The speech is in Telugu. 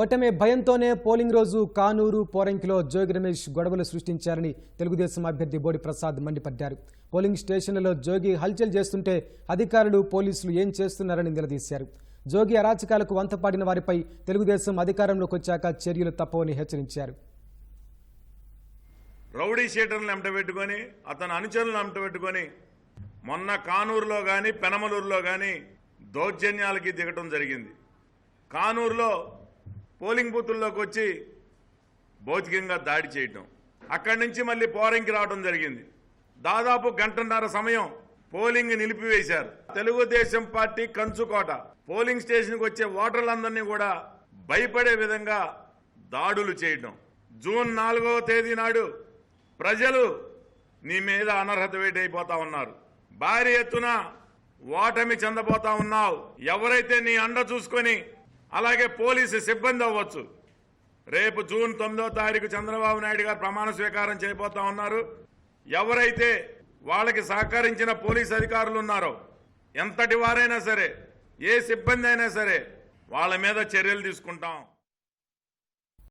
ఓటమి భయంతోనే పోలింగ్ రోజు కానూరు పోరంకిలో జోగి రమేష్ గొడవలు సృష్టించారని తెలుగుదేశం అభ్యర్థి బోడి ప్రసాద్ మండిపడ్డారు. పోలింగ్ స్టేషన్లలో జోగి హల్చల్ చేస్తుంటే అధికారులు పోలీసులు ఏం చేస్తున్నారని నిలదీశారు. జోగి అరాచకాలకు వంతపాడిన వారిపై తెలుగుదేశం అధికారంలోకి వచ్చాక చర్యలు తప్పవని హెచ్చరించారు. రౌడీ షీటర్లను పెట్టుకొని అతని అనుచరులను పెట్టుకొని మొన్న కానూరులో కానీ పెనమలూరులో కానీ దౌర్జన్యాలకి దిగటం జరిగింది. కానూరులో పోలింగ్ బూతుల్లోకి వచ్చి భౌతికంగా దాడి చేయటం. అక్కడి నుంచి మళ్ళీ పోరంకి రావడం జరిగింది. దాదాపు గంటన్నర సమయం పోలింగ్ నిలిపివేశారు. తెలుగుదేశం పార్టీ కంచుకోట పోలింగ్ స్టేషన్కి వచ్చే ఓటర్లందరినీ కూడా భయపడే విధంగా దాడులు చేయటం. జూన్ నాలుగవ తేదీ నాడు ప్రజలు నీ మీద అనర్హత వేటైపోతా ఉన్నారు. భారీ ఎత్తున ఓటమి చెందబోతా ఉన్నావు. ఎవరైతే నీ అండ చూసుకొని అలాగే పోలీసు సిబ్బంది అవ్వచ్చు. రేపు జూన్ తొమ్మిదో తారీఖు చంద్రబాబు నాయుడు గారు ప్రమాణ స్వీకారం చేయబోతా ఉన్నారు. ఎవరైతే వాళ్ళకి సహకరించిన పోలీస్ అధికారులు ఉన్నారో ఎంతటి వారైనా సరే ఏ సిబ్బంది అయినా సరే వాళ్ళ మీద చర్యలు తీసుకుంటాం.